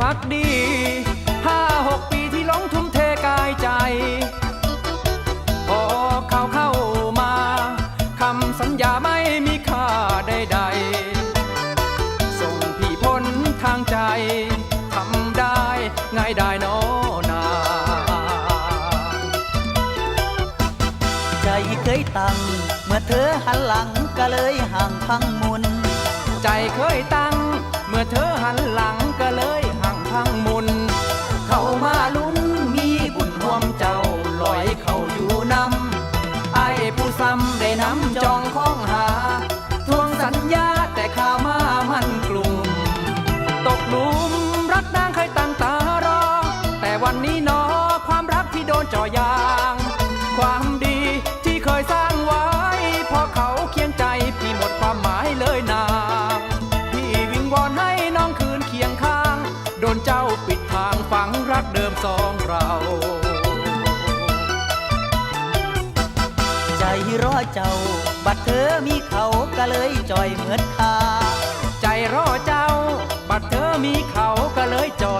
พักดีห้าหกปีที่หลงทุ่มเทกายใจ พอเขาเข้ามาคำสัญญาไม่มีค่าใดๆ ส่งพี่พ้นทางใจทำได้ง่ายได้นอนาใจเคยตั้งเมื่อเธอหันหลังก็เลยห่างพังมุน ใจเคยตั้งเมื่อเธอหันหลังาลุ้นมีบุญรวมเจ้าลอยเข้าอยู่นำไอ้ผู้ซ้ำได้นำจองของหา ทวงสัญญาแต่ข้าวมามันกลุ่ม ตกหลุมรักนางเคยตั้งตารอ แต่วันนี้นอความรักที่โดนเจ่อยาง นเจ้าปิดทางฝังรักเดิมสองเรา ใจรอเจ้า บัดเธอมีเขาก็เลยจอยเหมือนคาใจรอเจ้า บัดเธอมีเขาก็เลยจอย